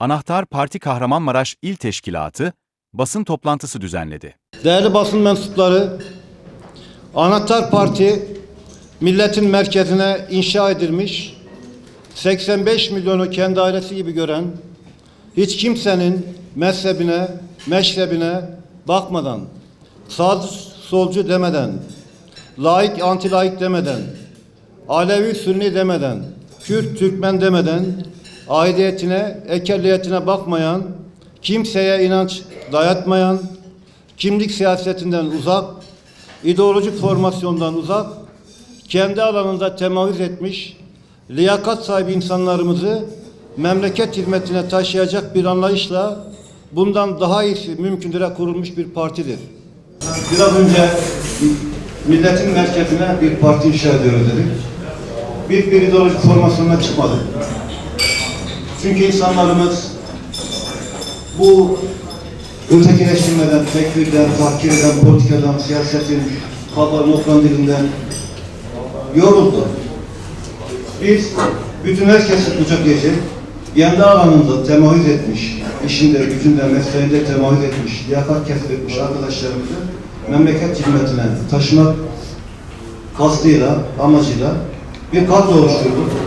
Anahtar Parti Kahramanmaraş İl Teşkilatı basın toplantısı düzenledi. Değerli basın mensupları, Anahtar Parti milletin merkezine inşa edilmiş, 85 milyonu kendi ailesi gibi gören, hiç kimsenin mezhebine, meşrebine bakmadan, sağ solcu demeden, laik anti laik demeden, Alevi Sünni demeden, Kürt Türkmen demeden, aidiyetine, ekelliyetine bakmayan, kimseye inanç dayatmayan, kimlik siyasetinden uzak, ideolojik formasyondan uzak, kendi alanında temayüz etmiş, liyakat sahibi insanlarımızı memleket hizmetine taşıyacak bir anlayışla bundan daha iyisi mümkündüre kurulmuş bir partidir. Biraz önce milletin merkezine bir parti inşa ediyoruz dedik. Bir, bir ideolojik formasyonuna çıkmadık. Çünkü insanlarımız bu ötekileştirmeden, tekfirden, tahkirden, politikadan, siyasetin, kaba noktan dilinden yoruldu. Biz bütün herkesi kucaklayacak, kendi alanında temayüz etmiş, işinde, gücünde, mesleğinde temayüz etmiş, liyakat kesbetmiş arkadaşlarımızı memleket hizmetine taşımak kastıyla, amacıyla bir kadro oluşturduk.